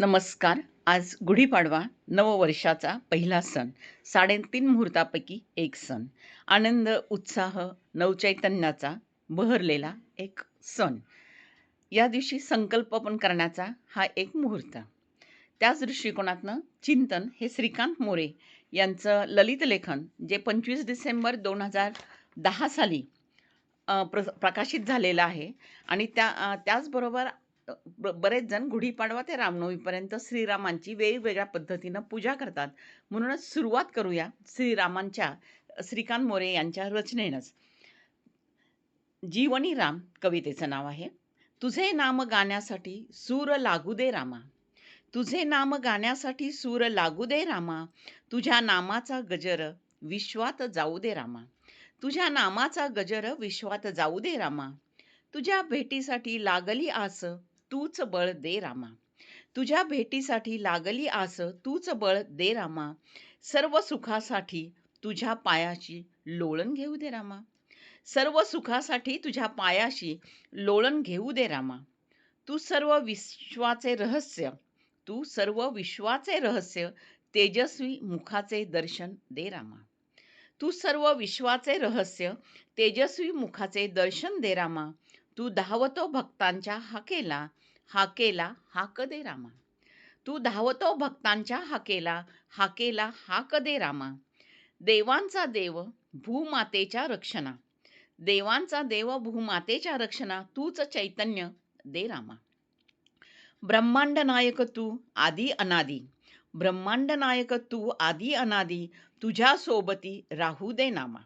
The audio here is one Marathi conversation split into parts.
नमस्कार. आज गुढीपाडवा नववर्षाचा पहिला सण. साडेतीन मुहूर्तापैकी एक सण. आनंद उत्साह नवचैतन्याचा बहरलेला एक सण. या दिवशी संकल्प पण करण्याचा हा एक मुहूर्त. त्याच दृष्टिकोनातनं चिंतन हे श्रीकांत मोरे यांचं ललित लेखन जे पंचवीस डिसेंबर दोन हजार दहा साली प्र प्रकाशित झालेलं आहे. आणि त्या त्याचबरोबर बरेच जण गुढीपाडवा ते रामनवमीपर्यंत श्रीरामांची वेगवेगळ्या पद्धतीनं पूजा करतात. म्हणूनच सुरुवात करूया श्रीरामांच्या श्रीकांत मोरे यांच्या रचनेनंच. जीवनी राम कवितेचं नाव आहे. तुझे नाम गाण्यासाठी सूर लागू दे रामा. तुझे नाम गाण्यासाठी सूर लागू दे रामा. तुझ्या नामाचा गजर विश्वात जाऊ दे रामा. तुझ्या नामाचा गजर विश्वात जाऊ दे रामा. तुझ्या भेटीसाठी लागली आस तूच बळ दे रामा. तुझ्या भेटीसाठी लागली आस तूच बळ दे रामा. सर्व सुखासाठी तुझ्या पायाशी लोळण घेऊ दे रामा. सर्व सुखासाठी तुझ्या पायाशी लोळण घेऊ दे रामा. तू सर्व विश्वाचे रहस्य तू सर्व विश्वाचे रहस्य तेजस्वी मुखाचे दर्शन दे रामा. तू सर्व विश्वाचे रहस्य तेजस्वी मुखाचे दर्शन दे रामा. तू धावतो भक्तांच्या हाकेला हाकेला हाक दे रामा. तू धावतो भक्तांच्या हाकेला हाकेला हाक दे रामा. देवांचा देव भूमातेच्या रक्षणा देवांचा देव भूमातेच्या रक्षणा तूच चैतन्य दे रामा. ब्रह्मांड नायक तू आदी अनादी ब्रह्मांड नायक तू आदी अनादी तुझ्या सोबती राहू दे नामा.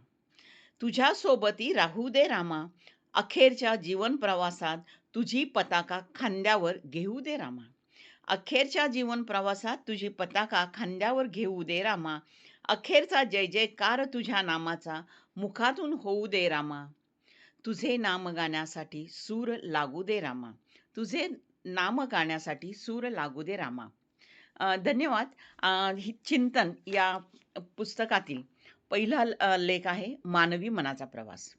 तुझ्या सोबती राहू दे रामा. अखेरच्या जीवन प्रवासात तुझी पताका खांद्यावर घेऊ दे रामा. अखेरच्या जीवन प्रवासात तुझी पताका खांद्यावर घेऊ दे रामा. अखेरचा जय जयकार तुझ्या नामाचा मुखातून होऊ दे रामा. तुझे नाम गाण्यासाठी सूर लागू दे रामा. तुझे नाम गाण्यासाठी सूर लागू दे रामा. धन्यवाद. चिंतन या पुस्तकातील पहिला लेख आहे मानवी मनाचा प्रवास.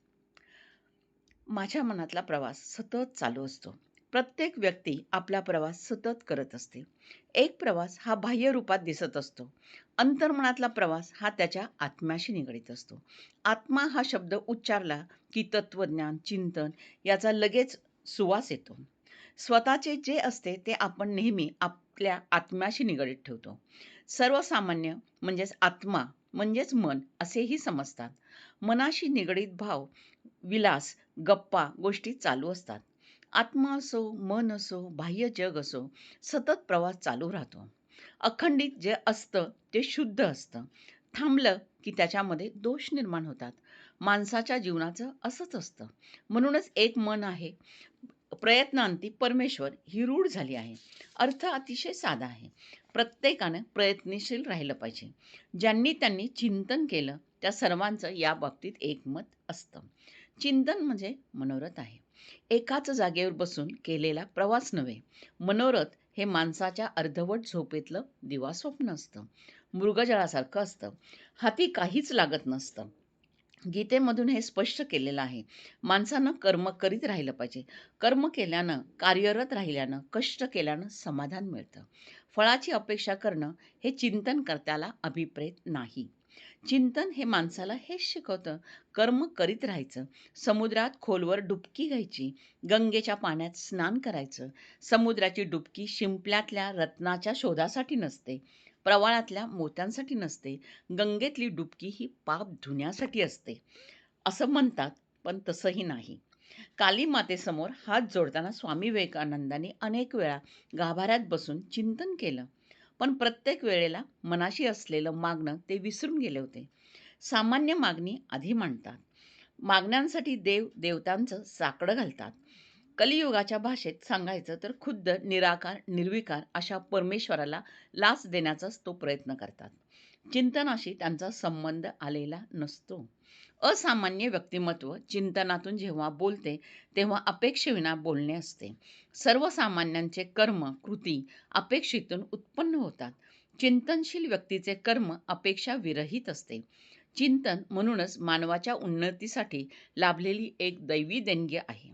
माझ्या मनातला प्रवास सतत चालू असतो. प्रत्येक व्यक्ती आपला प्रवास सतत करत असते. एक प्रवास हा बाह्य रूपात दिसत असतो. अंतर्मनातला प्रवास हा त्याच्या आत्म्याशी निगडीत असतो. आत्मा हा शब्द उच्चारला की तत्त्वज्ञान चिंतन याचा लगेच सुवास येतो. स्वतःचे जे असते ते आपण नेहमी आपल्या आत्म्याशी निगडीत ठेवतो. सर्वसामान्य म्हणजेच आत्मा म्हणजेच मन असेही समजतात. मनाशी निगडीत भाव, विलास, गप्पा, गोष्टी चालू असतात. आत्मा असो, मन असो, बाह्य जग असो, सतत प्रवास चालू राहतो. अखंडित जे असतं ते शुद्ध असतं. थांबलं की त्याच्यामध्ये दोष निर्माण होतात. माणसाच्या जीवनाचं असंच असतं. म्हणूनच एक मन आहे. प्रयत्नांती परमेश्वर ही रूढ झाली आहे. अर्थ अतिशय साधा आहे. प्रत्येकानं प्रयत्नशील राहिलं पाहिजे. ज्यांनी त्यांनी चिंतन केलं त्या सर्वांचं या बाबतीत एकमत असतं. चिंतन म्हणजे मनोरथ आहे. एकाच जागेवर बसून केलेला प्रवास नव्हे. मनोरथ हे माणसाच्या अर्धवट झोपेतलं दिवास्वप्न असतं. मृगजळासारखं असतं. हाती काहीच लागत नसतं. गीतेमधून हे स्पष्ट केलेलं आहे. माणसानं कर्म करीत राहिलं पाहिजे. कर्म केल्यानं, कार्यरत राहिल्यानं, कष्ट केल्यानं समाधान मिळतं. फळाची अपेक्षा करणं हे चिंतन करत्याला अभिप्रेत नाही. चिंतन हे माणसाला हेच शिकवतं. कर्म करीत राहायचं. समुद्रात खोलवर डुबकी घ्यायची. गंगेच्या पाण्यात स्नान करायचं. समुद्राची डुबकी शिंपल्यातल्या रत्नाच्या शोधासाठी नसते. प्रवाळातल्या मोत्यांसाठी नसते. गंगेतली डुबकी ही पाप धुण्यासाठी असते. असं म्हणतात, पण तसंही नाही. काली मातेसमोर हात जोडताना स्वामी विवेकानंदांनी अनेक वेळा गाभाऱ्यात बसून चिंतन केलं. पण प्रत्येक वेळेला मनाशी असलेलं मागणं ते विसरून गेले होते. सामान्य मागणी आधी मांडतात. मागण्यांसाठी देव देवतांचं साकडं घालतात. कलियुगाच्या भाषेत सांगायचं तर खुद्द निराकार, निर्विकार अशा परमेश्वराला लाच देण्याचाच तो प्रयत्न करतात. चिंतनाशी त्यांचा संबंध आलेला नसतो. असामान्य व्यक्तिमत्व चिंतनातून जेव्हा बोलते तेव्हा अपेक्षेविना बोलणे असते. सर्वसामान्यांचे कर्म, कृती अपेक्षेतून उत्पन्न होतात. चिंतनशील व्यक्तीचे कर्म अपेक्षा विरहित असते. चिंतन म्हणूनच मानवाच्या उन्नतीसाठी लाभलेली एक दैवी देणगी आहे.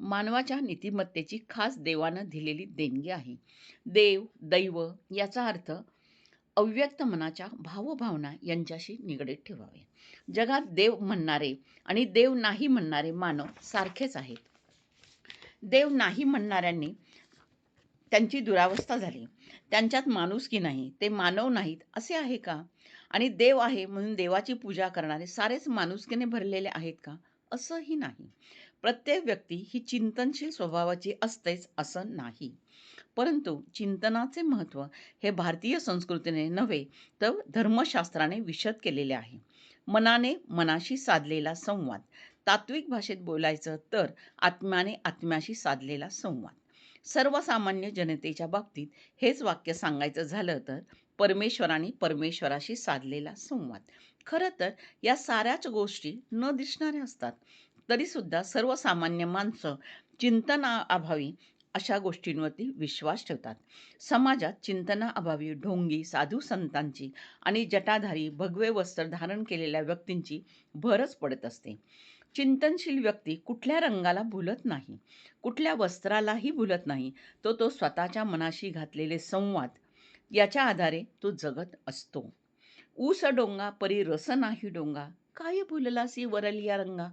मानवाच्या नीतिमत्तेची खास देवानं दिलेली देणगी आहे देव दैव याचा अर्थ अव्यक्त मनाच्या भावभावना यांच्याशी निगडीत ठेवावे. जगात देव म्हणणारे आणि देव नाही म्हणणारे मानव सारखेच आहेत. देव नाही म्हणणाऱ्यांनी त्यांची दुरावस्था झाली. त्यांच्यात माणुसकी नाही ते मानव नाहीत असे आहे का? आणि देव आहे म्हणून देवाची पूजा करणारे सारेच माणुसकीने भरलेले आहेत का? असंही नाही. प्रत्येक व्यक्ती ही चिंतनशील स्वभावाची असतेच असं नाही. परंतु चिंतनाचे महत्त्व हे भारतीय संस्कृतीने नव्हे तर धर्मशास्त्राने विशद केलेले आहे. मनाने मनाशी साधलेला संवाद तात्विक भाषेत बोलायचं तर आत्म्याने आत्म्याशी साधलेला संवाद. सर्वसामान्य जनतेच्या बाबतीत हेच वाक्य सांगायचं झालं तर परमेश्वराने परमेश्वराशी साधलेला संवाद. खरं तर या साऱ्याच गोष्टी न दिसणाऱ्या असतात. तरीसुद्धा सर्वसामान्य माणसं चिंतनाअभावी अशा गोष्टींवरती विश्वास ठेवतात. समाजात चिंतनाअभावी ढोंगी साधू संतांची आणि जटाधारी भगवे वस्त्र धारण केलेल्या व्यक्तींची भरच पडत असते. चिंतनशील व्यक्ती कुठल्या रंगाला भुलत नाही कुठल्या वस्त्रालाही भुलत नाही तो तो स्वतःच्या मनाशी घातलेले संवाद याच्या आधारे तो जगत असतो. ऊस डोंगा परी रस नाही डोंगा काय भुललासी वरलिया रंगा?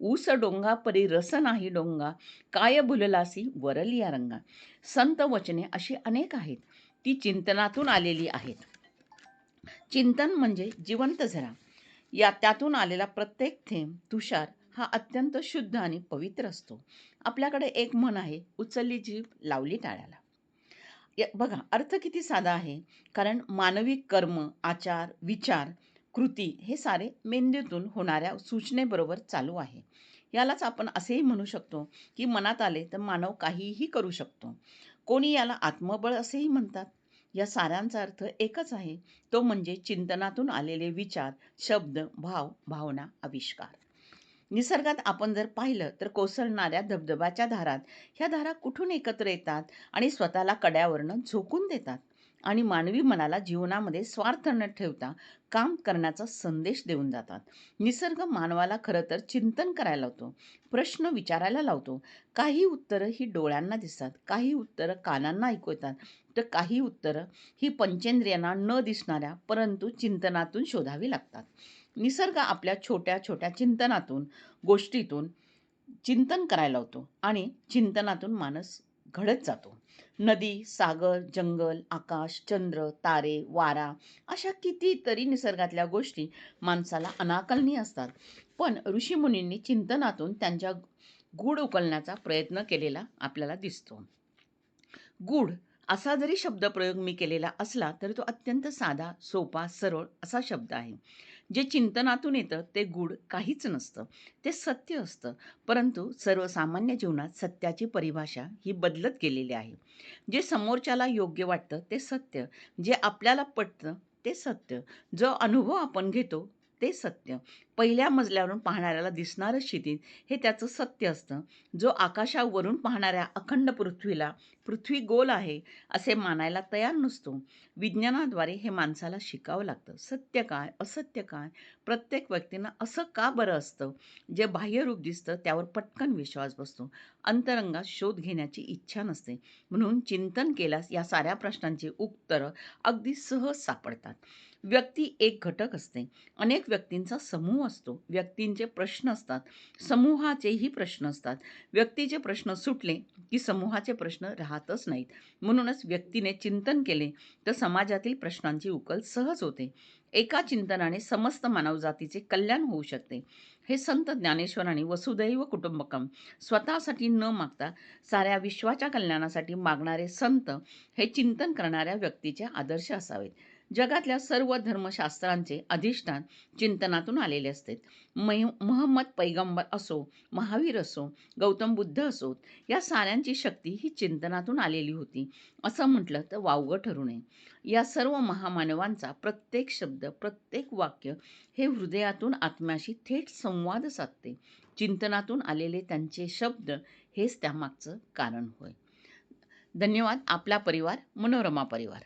ऊस डोंगा परी रस नाही डोंगा काय भुललासी? वरलिया रंगा संत वचने अशी अनेक आहेत. ती चिंतनातून आलेली आहेत. चिंतन म्हणजे जिवंत झरा. या त्यातून आलेला प्रत्येक थेंब तुषार हा अत्यंत शुद्ध आणि पवित्र असतो. आपल्याकडे एक मन आहे उचलली जीभ लावली टाळ्याला. या- बघा अर्थ किती साधा आहे. कारण मानवी कर्म आचार विचार कृती हे सारे मेंदूतून होणाऱ्या सूचनेबरोबर चालू आहे. यालाच आपण असेही म्हणू शकतो की मनात आले तर मानव काहीही करू शकतो. कोणी याला आत्मबळ असेही म्हणतात? या साऱ्यांचा अर्थ एकच आहे. तो म्हणजे चिंतनातून आलेले विचार शब्द भाव भावना आविष्कार. निसर्गात आपण जर पाहिलं तर कोसळणाऱ्या धबधबाच्या धारात ह्या धारा कुठून एकत्र येतात आणि स्वतःला कड्यावरनं झोकून देतात? आणि मानवी मनाला जीवनामध्ये स्वार्थ न ठेवता काम करण्याचा संदेश देऊन जातात. निसर्ग मानवाला खरं तर चिंतन करायला लावतो प्रश्न विचारायला लावतो. काही उत्तरं ही डोळ्यांना दिसतात काही उत्तरं कानांना ऐकू येतात तर काही उत्तरं ही पंचेंद्रियांना न दिसणाऱ्या परंतु चिंतनातून शोधावी लागतात. निसर्ग आपल्या छोट्या छोट्या चिंतनातून गोष्टीतून चिंतन करायला लावतो आणि चिंतनातून माणूस घडत जातो. नदी सागर जंगल आकाश चंद्र तारे वारा अशा कितीतरी निसर्गातल्या गोष्टी माणसाला अनाकलनीय असतात. पण ऋषीमुनींनी चिंतनातून त्यांच्या गूढ उकलण्याचा प्रयत्न केलेला आपल्याला दिसतो. गूढ असा जरी शब्दप्रयोग मी केलेला असला तरी तो अत्यंत साधा सोपा सरळ असा शब्द आहे. जे चिंतनातून येतं ते गूढ काहीच नसतं. ते सत्य असतं. परंतु सर्वसामान्य जीवनात सत्याची परिभाषा ही बदलत गेलेली आहे. जे समोरच्याला योग्य वाटतं ते सत्य. जे आपल्याला पटतं ते सत्य. जो अनुभव आपण घेतो ते सत्य. पहिल्या मजल्यावरून पाहणाऱ्याला दिसणारं क्षितिज हे त्याचं सत्य असतं. जो आकाशावरून पाहणाऱ्या अखंड पृथ्वीला पृथ्वी गोल आहे असे मानायला तयार नसतो. विज्ञानाद्वारे हे माणसाला शिकावं लागतं. सत्य काय? असत्य काय? प्रत्येक व्यक्तीनं असं का बरं असतं? जे बाह्यरूप दिसतं त्यावर पटकन विश्वास बसतो. अंतरंगात शोध घेण्याची इच्छा नसते. म्हणून चिंतन केल्यास या साऱ्या प्रश्नांची उत्तरं अगदी सहज सापडतात. व्यक्ती एक घटक असते. अनेक व्यक्तींचा समूह असतो. व्यक्तींचे प्रश्न असतात. समूहाचेही प्रश्न असतात. व्यक्तीचे प्रश्न सुटले की समूहाचे प्रश्न राहतच नाहीत. म्हणूनच व्यक्तीने चिंतन केले तर समाजातील प्रश्नांची उकल सहज होते. एका चिंतनाने समस्त मानवजातीचे कल्याण होऊ शकते. हे संत ज्ञानेश्वरांनी वसुदैव कुटुंबकम स्वतःसाठी न मागता साऱ्या विश्वाच्या कल्याणासाठी मागणारे संत हे चिंतन करणाऱ्या व्यक्तीचे आदर्श असावेत. जगातल्या सर्व धर्मशास्त्रांचे अधिष्ठान चिंतनातून आलेले असते. मै महम्मद पैगंबर असो महावीर असो गौतम बुद्ध असोत या साऱ्यांची शक्ती ही चिंतनातून आलेली होती. असं म्हटलं तर वावगं ठरू नये. या सर्व महामानवांचा प्रत्येक शब्द प्रत्येक वाक्य हे हृदयातून आत्म्याशी थेट संवाद साधते. चिंतनातून आलेले त्यांचे शब्द हेच त्यामागचं कारण होय. धन्यवाद. आपला परिवार मनोरमा परिवार.